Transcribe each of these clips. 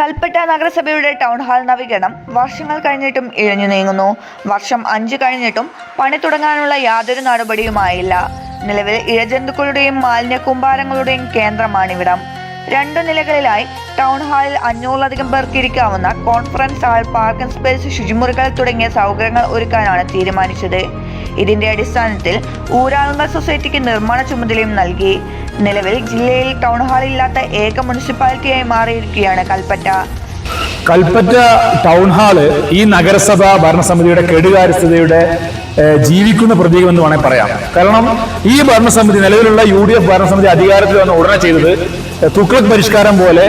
കൽപ്പറ്റ നഗരസഭയുടെ town hall നവീകരണം വർഷങ്ങൾ കഴിഞ്ഞിട്ടും ഇഴഞ്ഞു നീങ്ങുന്നു. വർഷം അഞ്ച് കഴിഞ്ഞിട്ടും പണി തുടങ്ങാനുള്ള യാതൊരു നടപടിയുമായില്ല. നിലവിൽ ഇഴജന്തുക്കളുടെയും മാലിന്യ കൂമ്പാരങ്ങളുടെയും കേന്ദ്രമാണിവിടം. രണ്ടു നിലകളിലായി ടൗൺ ഹാളിൽ അഞ്ഞൂറിലധികം പേർക്ക് ഇരിക്കാവുന്ന കോൺഫറൻസ് ഹാൾ പാർക്കിംഗ് സ്പേസ് ശുചിമുറികൾ തുടങ്ങിയ സൗകര്യങ്ങൾ ഒരുക്കാനാണ് തീരുമാനിച്ചത്. ഇതിന്റെ അടിസ്ഥാനത്തിൽ ഊരാളുങ്കൽ സൊസൈറ്റിക്ക് നിർമ്മാണ ചുമതലയും നൽകി. നിലവിൽ ജില്ലയിൽ ടൗൺ ഹാൾ ഇല്ലാത്ത ഏക മുനിസിപ്പാലിറ്റിയായി മാറിയിരിക്കുകയാണ് കൽപ്പറ്റ. കൽപ്പറ്റ ടൗൺ ഹാൾ ഈ നഗരസഭ ഭരണസമിതിയുടെ കെടുകാര്യസ്ഥതയുടെ ജീവിക്കുന്ന പ്രതീകം എന്ന് വേണമെങ്കിൽ പറയാം. കാരണം ഈ ഭരണസമിതി നിലവിലുള്ള യു ഡി എഫ് ഭരണസമിതി അധികാരത്തിൽ വന്ന ഉടനെ ചെയ്തത് തുക്ലക് പരിഷ്കാരം പോലെ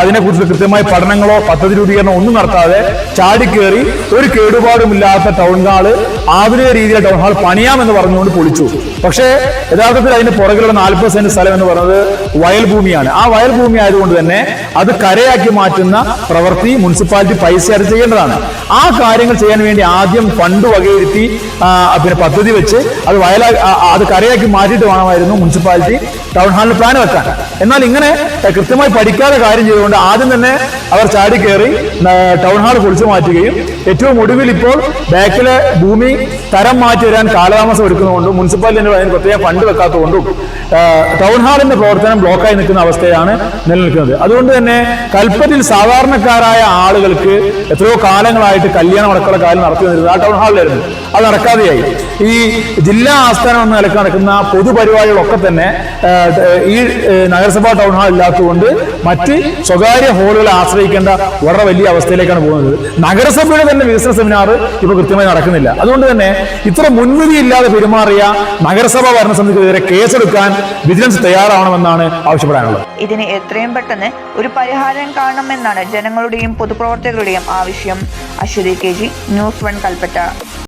അതിനെ അതിനെക്കുറിച്ച് കൃത്യമായ പഠനങ്ങളോ പദ്ധതി രൂപീകരണമോ ഒന്നും നടത്താതെ ചാടിക്കേറി ഒരു കേടുപാടുമില്ലാത്ത ടൗൺ ഹാൾ ആധുനിക രീതിയിൽ ടൗൺ ഹാൾ പണിയാമെന്ന് പറഞ്ഞുകൊണ്ട് പൊളിച്ചു. പക്ഷേ യഥാർത്ഥത്തിൽ അതിന് പുറകിലുള്ള നാൽപ്പത് സെന്റ് സ്ഥലം എന്ന് പറയുന്നത് വയൽ ഭൂമിയാണ് ആ വയൽ ഭൂമി ആയതുകൊണ്ട് തന്നെ അത് കരയാക്കി മാറ്റുന്ന പ്രവൃത്തി മുനിസിപ്പാലിറ്റി പൈസ അടച്ച് ചെയ്യേണ്ടതാണ്. ആ കാര്യങ്ങൾ ചെയ്യാൻ വേണ്ടി ആദ്യം ഫണ്ട് വകയിരുത്തി പിന്നെ പദ്ധതി വെച്ച് അത് വയലാ അത് കരയാക്കി മാറ്റിയിട്ട് വേണമായിരുന്നു മുനിസിപ്പാലിറ്റി. ടൗൺ ഹാളിൽ പ്ലാൻ വെക്കാൻ. എന്നാൽ ഇങ്ങനെ കൃത്യമായി പഠിക്കാതെ കാര്യം ചെയ്തുകൊണ്ട് ആദ്യം തന്നെ അവർ ചാടി കയറി ടൗൺ ഹാൾ പൊളിച്ചു മാറ്റുകയും ഏറ്റവും ഒടുവിൽ ഇപ്പോൾ ബാക്കിലെ ഭൂമി തരം മാറ്റി വരാൻ കാലതാമസം എടുക്കുന്നതുകൊണ്ടും മുനിസിപ്പാലിറ്റി അതിന് പ്രത്യേകം ഫണ്ട് വെക്കാത്തതുകൊണ്ടും ടൗൺ ഹാളിന്റെ പ്രവർത്തനം ബ്ലോക്കായി നിൽക്കുന്ന അവസ്ഥയാണ് നിലനിൽക്കുന്നത്. അതുകൊണ്ട് തന്നെ കൽപ്പത്തിൽ സാധാരണക്കാരായ ആളുകൾക്ക് എത്രയോ കാലങ്ങളായിട്ട് കല്യാണം അടക്കമുള്ള കാര്യം നടത്തി വന്നിരുന്നത് ആ ടൗൺ ഹാളിലായിരുന്നു അത് നടക്കാതെയായി. ഈ ജില്ലാ ആസ്ഥാനം എന്ന നിലയ്ക്ക് നടക്കുന്ന പൊതുപരിപാടികളൊക്കെ തന്നെ ഈ നഗരസഭാ ടൗൺ ഹാൾ ഇല്ലാത്തതുകൊണ്ട് മറ്റ് സ്വകാര്യ ഹോളുകളെ ആശ്രയിക്കേണ്ട വളരെ വലിയ അവസ്ഥയിലേക്കാണ് പോകുന്നത്. നഗരസഭയുടെ തന്നെ വികസന സെമിനാർ ഇപ്പോൾ കൃത്യമായി നടക്കുന്നില്ല. അതുകൊണ്ട് തന്നെ ഇത്ര മുൻവിധി ഇല്ലാതെ പെരുമാറിയ നഗരസഭാ ഭരണസമിതിക്കെതിരെ കേസെടുക്കാൻ വിജിലൻസ് തയ്യാറാവണമെന്നാണ് ആവശ്യപ്പെടാനുള്ളത്. ഇതിന് എത്രയും പെട്ടെന്ന് ഒരു പരിഹാരം കാണണമെന്നാണ് ജനങ്ങളുടെയും പൊതുപ്രവർത്തകരുടെയും ആവശ്യം. Aswathy K G news one Kalpetta.